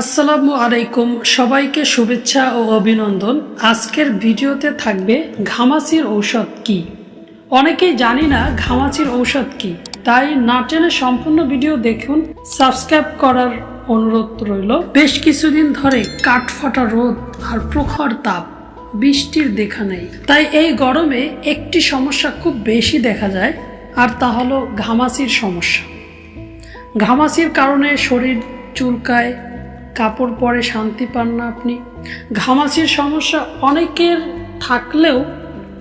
আসসালামু আলাইকুম, সবাইকে শুভেচ্ছা ও অভিনন্দন। আজকের ভিডিওতে থাকবে ঘামাচির ঔষধ কি? অনেকেই জানি না ঘামাচির ঔষধ কি, তাই না টেনে সম্পূর্ণ ভিডিও দেখুন। সাবস্ক্রাইব করার অনুরোধ রইল। বেশ কিছুদিন ধরে কাঠফাটা রোদ আর প্রখর তাপ, বৃষ্টির দেখা নেই। তাই এই গরমে একটি সমস্যা খুব বেশি দেখা যায়, আর তা হলো ঘামাচির সমস্যা। ঘামাচির কারণে শরীর চুলকায় কাপড় পরে শান্তি পান না আপনি। ঘামাচির সমস্যা অনেকের থাকলেও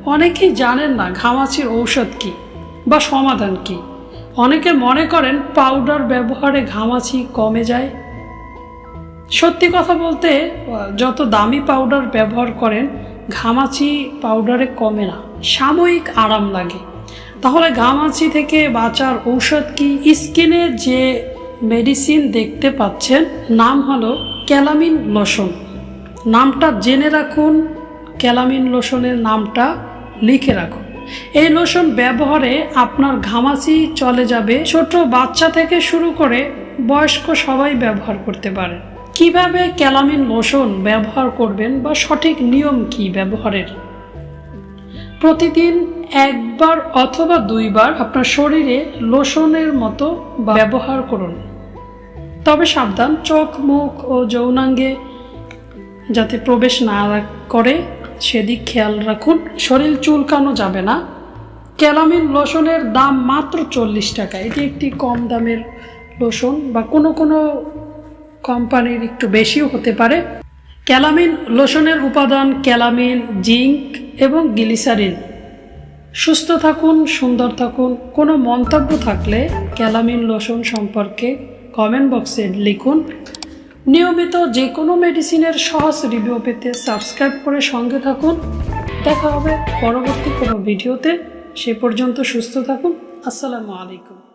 অনেকেই জানেন না ঘামাচির ঔষধ কি বা সমাধান কি। অনেকে মনে করেন পাউডার ব্যবহারে ঘামাচি কমে যায়। সত্যি কথা বলতে, যত দামি পাউডার ব্যবহার করেন, ঘামাচি পাউডারে কমে না। সাময়িক আরাম লাগে। তাহলে ঘামাচি থেকে বাঁচার ঔষধ কি? স্কিনে যে মেডিসিন দেখতে পাচ্ছেন, নাম হলো ক্যালামিন লোশন। নামটা জেনে রাখুন, ক্যালামিন লোশনের নামটা লিখে রাখুন। এই লোশন ব্যবহারে আপনার ঘামাচি চলে যাবে। ছোট বাচ্চা থেকে শুরু করে বয়স্ক সবাই ব্যবহার করতে পারে। কীভাবে ক্যালামিন লোশন ব্যবহার করবেন বা সঠিক নিয়ম কি ব্যবহারের? প্রতিদিন একবার অথবা দুইবার আপনার শরীরে লোশনের মতো ব্যবহার করুন। তবে সাবধান, চোখ, মুখ ও যৌনাঙ্গে যাতে প্রবেশ না করে সেদিক খেয়াল রাখুন। শরীর চুলকানো যাবে না। ক্যালামিন লোশনের দাম মাত্র চল্লিশ টাকা। এটি একটি কম দামের লোশন বা কোনো কোনো কোম্পানির একটু বেশিও হতে পারে। ক্যালামিন লোশনের উপাদান ক্যালামিন, জিঙ্ক এবং গ্লিসারিন। সুস্থ থাকুন, সুন্দর থাকুন। কোনো মন্তব্য থাকলে ক্যালামিন লোশন সম্পর্কে কমেন্ট বক্সে লিখুন। নিয়মিত যে কোনো মেডিসিনের সহজ রিভিউ পেতে সাবস্ক্রাইব করে সঙ্গে থাকুন। দেখা হবে পরবর্তী কোনো ভিডিওতে সে পর্যন্ত সুস্থ থাকুন। আসসালামু আলাইকুম।